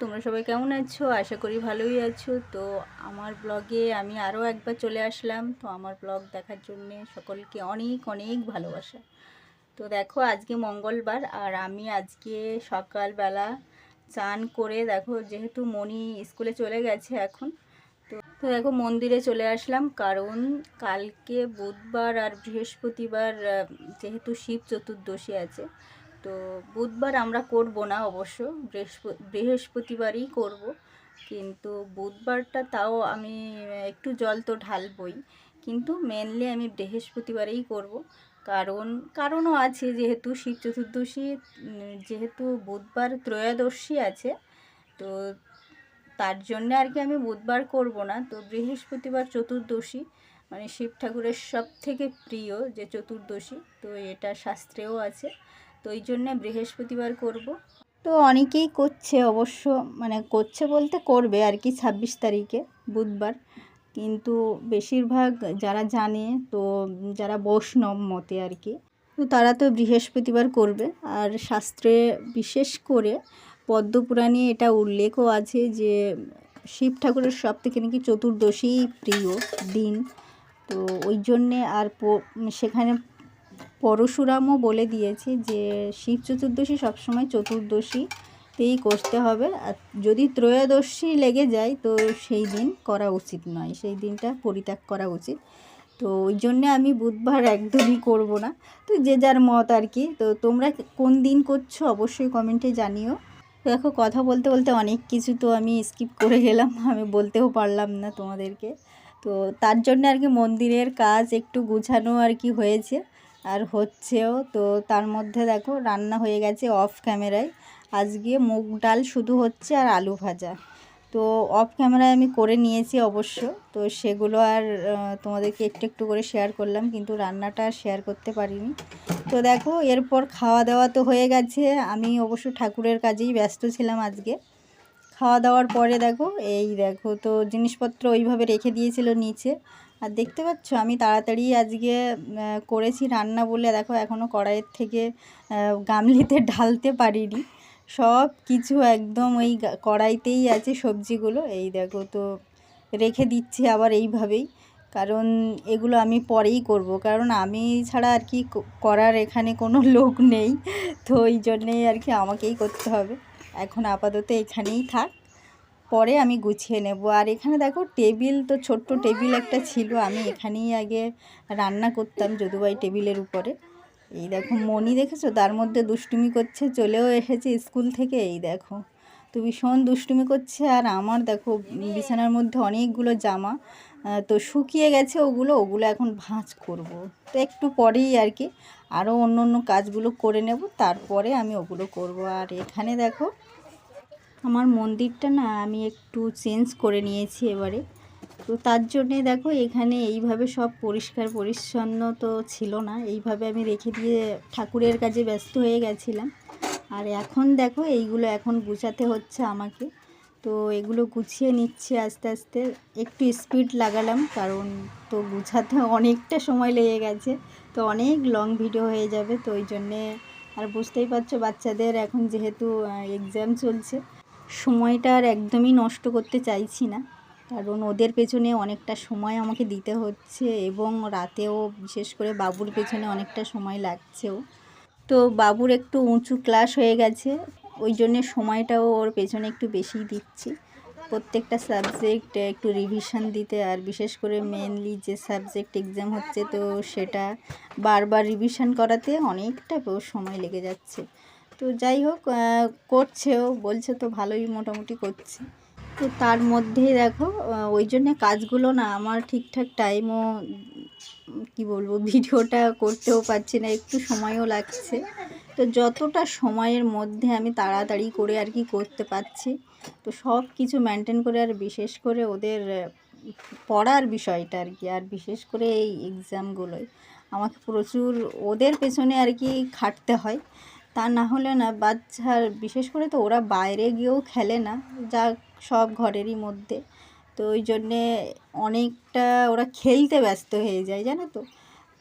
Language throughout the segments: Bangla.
তোমরা সবাই কেমন আছো? আশা করি ভালোই আছো। তো আমার ব্লগে আমি আরও একবার চলে আসলাম। তো আমার ব্লগ দেখার জন্য সকলকে অনেক অনেক ভালোবাসা। তো দেখো, আজকে মঙ্গলবার আর আমি আজকে সকালবেলা চান করে দেখো, যেহেতু মনি স্কুলে চলে গেছে এখন, তো তো দেখো, মন্দিরে চলে আসলাম। কারণ কালকে বুধবার আর বৃহস্পতিবার যেহেতু শিব চতুর্দশী আছে তো বুধবার আমরা করব না অবশ্য, বৃহস্প- বৃহস্পতিবারই করব। কিন্তু বুধবারটা তাও আমি একটু জল তো ঢালবই। কিন্তু মেনলি আমি বৃহস্পতিবারেই করব। কারণ, কারণও আছে যেহেতু শিব চতুর্দশী যেহেতু বুধবার ত্রয়োদশী আছে, তো তার জন্য আর কি আমি বুধবার করব না। তো বৃহস্পতিবার চতুর্দশী মানে শিব ঠাকুরের সব থেকে প্রিয় যে চতুর্দশী, তো এটা শাস্ত্রেও আছে। তো ওই জন্যে বৃহস্পতিবার করব। তো অনেকেই করছে অবশ্য মানে করছে বলতে করবে আর কি ছাব্বিশ তারিখে, বুধবার। কিন্তু বেশিরভাগ যারা জানে, তো যারা বৈষ্ণব মতে আর কি, তো তারা তো বৃহস্পতিবার করবে। আর শাস্ত্রে বিশেষ করে পদ্মপুরাণে এটা উল্লেখও আছে যে, শিব ঠাকুরের সব থেকে নাকি চতুর্দশী প্রিয় দিন। তো ওই জন্যে আর সেখানে পরশুরামও বলে দিয়েছে যে, শিব চতুর্দশী সবসময় চতুর্দশীতেই করতে হবে। আর যদি ত্রয়োদশী লেগে যায়, তো সেই দিন করা উচিত নয়। সেই দিনটা পরিত্যাগ করা উচিত। তো ওই জন্যে আমি বুধবার একদমই করব না। তো যে যার মত আর কি। তো তোমরা কোন দিন করছ অবশ্যই কমেন্টে জানিও। দেখো, কথা বলতে বলতে অনেক কিছু তো আমি স্কিপ করে গেলাম, আমি বলতেও পারলাম না তোমাদেরকে। তো তার জন্য আর কি মন্দিরের কাজ একটু গুছানো আর কি হয়েছে। আর হচ্ছেও, তো তার মধ্যে দেখো রান্না হয়ে গেছে অফ ক্যামেরায় আজকে মুগ ডাল শুধু হচ্ছে আর আলু ভাজা। তো অফ ক্যামেরায় আমি করে নিয়েছি অবশ্য, তো সেগুলো আর তোমাদেরকে একটু একটু করে শেয়ার করলাম, কিন্তু রান্নাটা শেয়ার করতে পারিনি। তো দেখো, এরপর খাওয়া দাওয়া তো হয়ে গেছে। আমি অবশ্য ঠাকুরের কাজেই ব্যস্ত ছিলাম আজকে। খাওয়া দাওয়ার পরে দেখো, এই দেখো তো জিনিসপত্র ওইভাবে রেখে দিয়েছিল নিচে। আর দেখতে পাচ্ছ, আমি তাড়াতাড়ি আজকে করেছি রান্না বলে, দেখো এখনও কড়াইয়ের থেকে গামলিতে ঢালতে পারিনি। সব কিছু একদম ওই কড়াইতেই আছে সবজিগুলো। এই দেখো তো, রেখে দিচ্ছি আবার এইভাবেই। কারণ এগুলো আমি পরেই করব, কারণ আমি ছাড়া আর কি, করার এখানে কোনো লোক নেই। তো ওই জন্যেই আর কি আমাকেই করতে হবে। এখন আপাতত এখানেই থাক। পরে আমি গুছিয়ে নেব। আর এখানে দেখো টেবিল, তো ছোট্ট টেবিল একটা ছিল। আমি এখানেই আগে রান্না করতাম যদুবাই টেবিলের উপরে। এই দেখো মনি দেখেছ? তার মধ্যে দুষ্টুমি করছে, চলেও এসেছে স্কুল থেকে। এই দেখো, তো ভীষণ দুষ্টুমি করছে। আর আমার দেখো বিছানার মধ্যে অনেকগুলো জামা তো শুকিয়ে গেছে ওগুলো। ওগুলো এখন ভাঁজ করব। তো একটু পরেই আর কি আরও অন্য অন্য কাজগুলো করে নেব। তারপরে আমি ওগুলো করব। আর এখানে দেখো আমার মন্দিরটা না আমি একটু চেঞ্জ করে নিয়েছি এবারে। তো তার জন্যে দেখো এখানে এইভাবে সব পরিষ্কার পরিচ্ছন্ন তো ছিল না। এইভাবে আমি রেখে দিয়ে ঠাকুরের কাজে ব্যস্ত হয়ে গেছিলাম। আর এখন দেখো এইগুলো এখন গুছাতে হচ্ছে আমাকে। তো এগুলো গুছিয়ে নিচ্ছি আস্তে আস্তে। একটু স্পিড লাগালাম কারণ তো গুছাতে অনেকটা সময় লেগে গেছে। তো অনেক লং ভিডিও হয়ে যাবে তো ওই জন্যে আর বুঝতেই পারছ বাচ্চাদের এখন যেহেতু এক্সাম চলছে। সময়টা আর একদমই নষ্ট করতে চাইছি না। কারণ ওদের পেছনে অনেকটা সময় আমাকে দিতে হচ্ছে এবং রাতেও বিশেষ করে বাবুর পেছনে অনেকটা সময় লাগছেও। তো বাবুর একটু উঁচু ক্লাস হয়ে গেছে, ওই জন্যে সময়টাও ওর পেছনে একটু বেশিই দিচ্ছি। প্রত্যেকটা সাবজেক্ট একটু রিভিশন দিতে আর বিশেষ করে মেনলি যে সাবজেক্ট এক্সাম হচ্ছে তো সেটা বারবার রিভিশন করাতে অনেকটা সময় লেগে যাচ্ছে। তো যাই হোক করছেও, বলছে তো ভালোই মোটামুটি করছে। তো তার মধ্যেই দেখো ওই জন্যে কাজগুলো না আমার ঠিকঠাক টাইমও কি বলব, ভিডিওটা করতেও পারছি না, একটু সময়ও লাগছে। তো যতটা সময়ের মধ্যে আমি তাড়াতাড়ি করে আর কি করতে পারছি, তো সব কিছু মেনটেন করে আর বিশেষ করে ওদের, পড়ার বিষয়টা আর কি, আর বিশেষ করে এই এক্সামগুলোয় আমাকে প্রচুর, ওদের পেছনে আর কি খাটতে হয়। তা না হলে না বাচ্চার বিশেষ করে তো ওরা বাইরে গিয়েও খেলে না, যা সব ঘরেরই মধ্যে। তো ওই জন্যে অনেকটা ওরা খেলতে ব্যস্ত হয়ে যায়, জানো তো?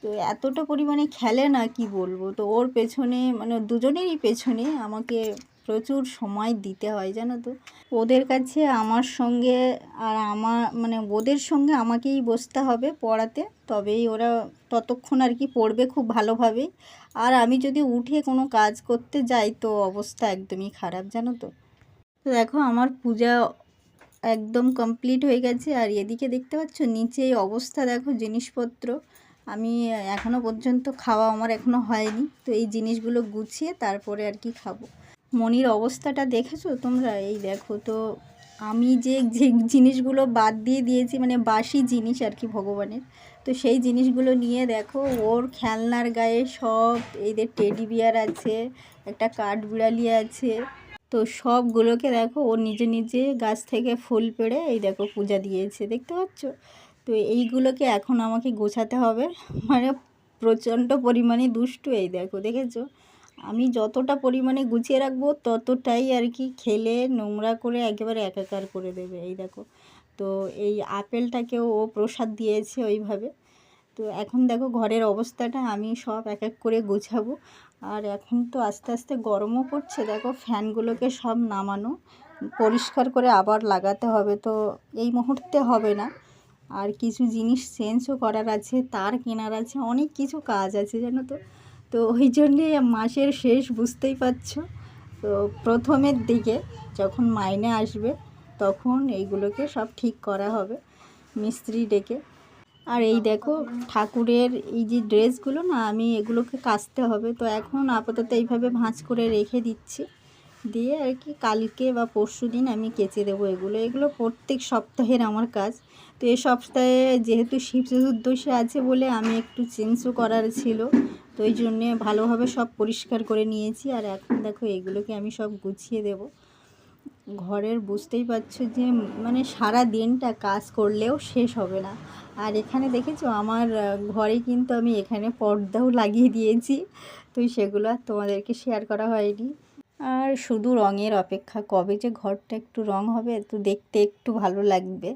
তো এতটা পরিমাণে খেলে না, কি বলব? তো ওর পেছনে মানে দুজনেরই পেছনে আমাকে প্রচুর সময় দিতে হয়, জানো তো। ওদের কাছে আমার সঙ্গে আর আমার মানে ওদের সঙ্গে আমাকেই বসতে হবে পড়াতে, তবেই ওরা ততক্ষণ আর কি পড়বে খুব ভালোভাবেই। আর আমি যদি উঠে কোনো কাজ করতে যাই, তো অবস্থা একদমই খারাপ, জানো তো। তো দেখো আমার পূজা একদম কমপ্লিট হয়ে গেছে, আর এদিকে দেখতে পাচ্ছ নিচে এই অবস্থা দেখো জিনিসপত্র। আমি এখনও পর্যন্ত খাওয়া আমার এখনও হয়নি, তো এই জিনিসগুলো গুছিয়ে তারপরে আর কি খাব। মনির অবস্থাটা দেখেছ? তোমরা এই দেখো, তো আমি যে যে জিনিসগুলো বাদ দিয়ে দিয়েছি মানে বাসি জিনিস আর কি ভগবানের, তো সেই জিনিসগুলো নিয়ে দেখো, ওর খেলনার গায়ে সব এইদের টেডি বিয়ার আছে, একটা কাঠ বিড়ালি আছে, তো সবগুলোকে দেখো, ও নিজে নিজে গাছ থেকে ফুল পেড়ে এই দেখো পূজা দিয়েছে, দেখতে পাচ্ছ? তো এইগুলোকে এখন আমাকে গোছাতে হবে মানে প্রচণ্ড পরিমাণে দুষ্টু এই দেখো, দেখেছ? আমি যতটা পরিমাণে গুছিয়ে রাখব ততটাই আর কি খেলে নোংরা করে একেবারে একাকার করে দেবে, এই দেখো। তো এই আপেলটাকেও ও প্রসাদ দিয়েছে ওইভাবে। তো এখন দেখো ঘরের অবস্থাটা, আমি সব এক এক করে গোছাবো। আর এখন তো আস্তে আস্তে গরমও পড়ছে, দেখো ফ্যানগুলোকে সব নামানো। পরিষ্কার করে আবার লাগাতে হবে তো এই মুহূর্তে হবে না। আর কিছু জিনিস চেঞ্জও করার আছে, তার কেনার আছে, অনেক কিছু কাজ আছে, জানো তো। তো ওই জন্যে মাসের শেষ বুঝতেই পারছ। তো প্রথমের দিকে যখন মাইনে আসবে, তখন এইগুলোকে সব ঠিক করা হবে, মিস্ত্রি ডেকে। আর এই দেখো, ঠাকুরের এই যে ড্রেসগুলো না, আমি এগুলোকে কাচতে হবে। তো এখন আপাতত এইভাবে ভাঁজ করে রেখে দিচ্ছি। দিয়ে আর কি কালকে বা পরশু দিন আমি কেচে দেবো এগুলো। এগুলো প্রত্যেক সপ্তাহের আমার কাজ। তো এই সপ্তাহে যেহেতু শিব চতুর্দশী আছে বলে আমি একটু চেঞ্জও করার ছিল, তো ওই জন্যে ভালোভাবে সব পরিষ্কার করে নিয়েছি। আর এখন দেখো এগুলোকে আমি সব গুছিয়ে দেব। ঘরের বুঝতেই পারছ যে মানে সারা দিনটা কাজ করলেও শেষ হবে না। আর এখানে দেখেছ আমার ঘরে কিন্তু আমি এখানে পর্দাও লাগিয়ে দিয়েছি। তো সেগুলো আর তোমাদেরকে শেয়ার করা হয়নি। আর শুধু রঙের অপেক্ষা, কবে যে ঘরটা একটু রং হবে তো দেখতে একটু ভালো লাগবে।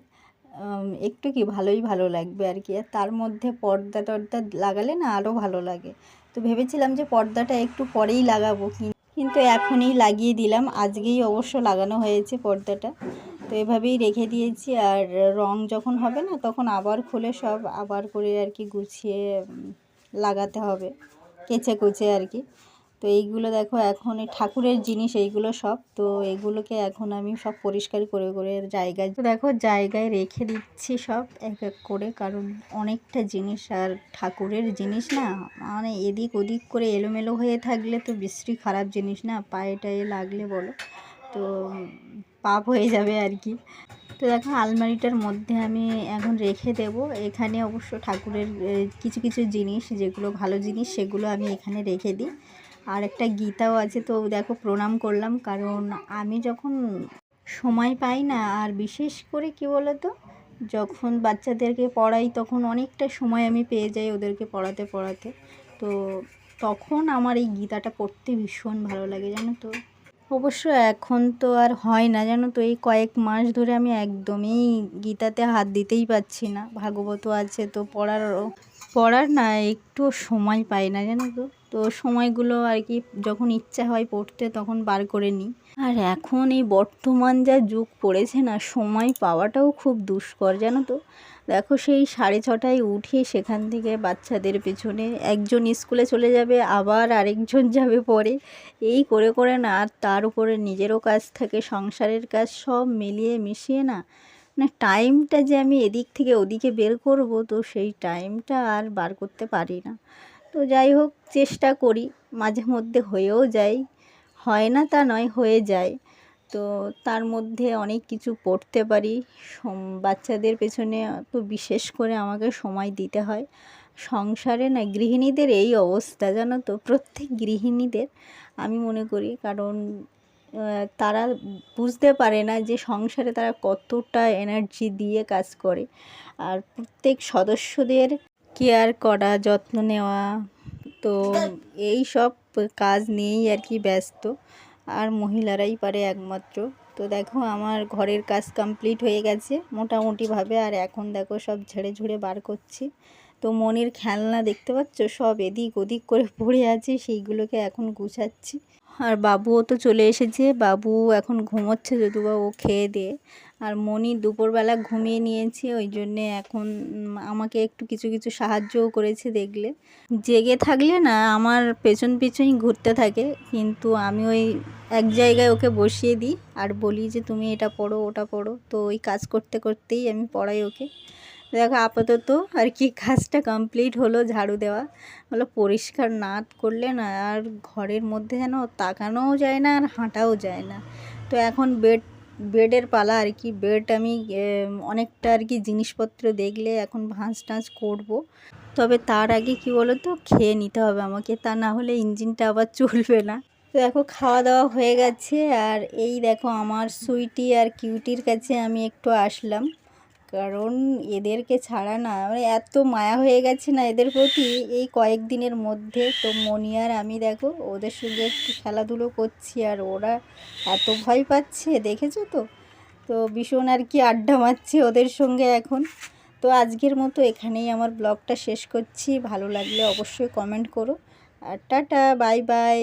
একটু কি ভালোই ভালো লাগবে আর কি। আর তার মধ্যে পর্দা টর্দা লাগালে না আরও ভালো লাগে। তো ভেবেছিলাম যে পর্দাটা একটু পরেই লাগাবো কিন্তু এখনই লাগিয়ে দিলাম। আজকেই অবশ্য লাগানো হয়েছে পর্দাটা। তো এভাবেই রেখে দিয়েছি। আর রং যখন হবে না তখন আবার খুলে সব আবার করে আর কি গুছিয়ে লাগাতে হবে। কেচে কুচে আর কি। তো এইগুলো দেখো, এখন এই ঠাকুরের জিনিস এইগুলো সব। তো এগুলোকে এখন আমি সব পরিষ্কার করে করে জায়গায় তো দেখো, জায়গায় রেখে দিচ্ছি সব এক এক করে, কারণ অনেকটা জিনিস আর ঠাকুরের জিনিস না মানে এদিক ওদিক করে এলোমেলো হয়ে থাকলে তো বিশ্রী খারাপ জিনিস না পায়ে টায়ে লাগলে বলো। তো পাপ হয়ে যাবে আর কি। তো দেখো, আলমারিটার মধ্যে আমি এখন রেখে দেব। এখানে অবশ্য ঠাকুরের কিছু কিছু জিনিস, যেগুলো ভালো জিনিস, সেগুলো আমি এখানে রেখে দিই। আর একটা গীতাও আছে, তো দেখো প্রণাম করলাম। কারণ আমি যখন সময় পাই না, আর বিশেষ করে কি বলতো, যখন বাচ্চাদেরকে পড়াই তখন অনেকটা সময় আমি পেয়ে যাই ওদেরকে পড়াতে পড়াতে। তো তখন আমার এই গীতাটা পড়তে ভীষণ ভালো লাগে, জানো তো। অবশ্য এখন তো আর হয় না, জানো তো, এই কয়েক মাস ধরে আমি একদমই গীতাতে হাত দিতেই পাচ্ছি না। ভাগবত আছে, তো পড়ার পড়ার না একটু সময় পাই না, জানো তো। তো সময়গুলো আর কি যখন ইচ্ছা হয় পড়তে তখন বার করে নিই। আর এখন এই বর্তমান যা যুগ পড়েছে না, সময় পাওয়াটাও খুব দুষ্কর, জানো তো? দেখো সেই সাড়ে ছটায় উঠে সেখান থেকে বাচ্চাদের পেছনে একজন স্কুলে চলে যাবে, আবার আরেকজন যাবে পরে। এই করে করে না, আর তার উপরে নিজেরও কাজ থাকে, সংসারের কাজ সব মিলিয়ে মিশিয়ে না মানে টাইমটা যে আমি এদিক থেকে ওদিকে বের করব, তো সেই টাইমটা আর বার করতে পারি না। তো যাই হোক, চেষ্টা করি। মাঝে মধ্যে হয়েও যায়। হয় না তা নয়, হয়ে যায়। তো তার মধ্যে অনেক কিছু পড়তে পারি। বাচ্চাদের পেছনে তো বিশেষ করে আমাকে সময় দিতে হয়। সংসারে না, গৃহিণীদের এই অবস্থা, জানো তো? প্রত্যেক গৃহিণীদের আমি মনে করি, কারণ তারা বুঝতে পারে না যে সংসারে তারা কতটা এনার্জি দিয়ে কাজ করে। আর প্রত্যেক সদস্যদের কেয়ার করা, যত্ন নেওয়া, তো এই সব কাজ নিয়েই আর কি ব্যস্ত। আর মহিলারাই পারে একমাত্র। তো দেখো, আমার ঘরের কাজ কমপ্লিট হয়ে গেছে মোটামুটিভাবে। আর এখন দেখো, সব ঝেড়ে ঝুড়ে বার করছি। তো মনের খেলনা দেখতে পাচ্ছ? সব এদিক ওদিক করে পড়ে আছে, সেইগুলোকে এখন গুছাচ্ছি। আর বাবুও তো চলে এসেছে। বাবু এখন ঘুমোচ্ছে যদুবা ও খেয়ে দিয়ে আর মনি দুপুরবেলা ঘুমিয়ে নিয়েছে, ওই জন্যে এখন আমাকে একটু কিছু কিছু সাহায্যও করেছে দেখলে। জেগে থাকলে না আমার পেছন পেছনই ঘুরতে থাকে, কিন্তু আমি ওই এক জায়গায় ওকে বসিয়ে দিই আর বলি যে, তুমি এটা পড়ো, ওটা পড়ো। তো ওই কাজ করতে করতেই আমি পড়াই ওকে। দেখো আপাতত আর কি কাজটা কমপ্লিট হলো ঝাড়ু দেওয়া। হলো পরিষ্কার না করলে না আর ঘরের মধ্যে যেন তাকানোও যায় না আর হাঁটাও যায় না। তো এখন বেড বেডের পালা আর কি। বেড আমি অনেকটা আর কি জিনিসপত্র দেখলে এখন ভাঁজ টাঁজ করব। তবে তার আগে কি বলো তো খেয়ে নিতে হবে আমাকে, তা না হলে ইঞ্জিনটা আবার চলবে না। তো দেখো, খাওয়া দাওয়া হয়ে গেছে। আর এই দেখো, আমার সুইটি আর কিউটির কাছে আমি একটু আসলাম। কারণ এদেরকে ছাড়া না মানে এত মায়া হয়ে গেছে না এদের প্রতি এই কয়েকদিনের মধ্যে। তো মনি আর আমি দেখো, ওদের সঙ্গে একটু খেলাধুলো করছি আর ওরা এত ভয় পাচ্ছে, দেখেছ তো? তো ভীষণ আর কি আড্ডা মারছি ওদের সঙ্গে এখন। তো আজকের মতো এখানেই আমার ব্লগটা শেষ করছি। ভালো লাগলে অবশ্যই কমেন্ট করো। আর টাটা বাই বাই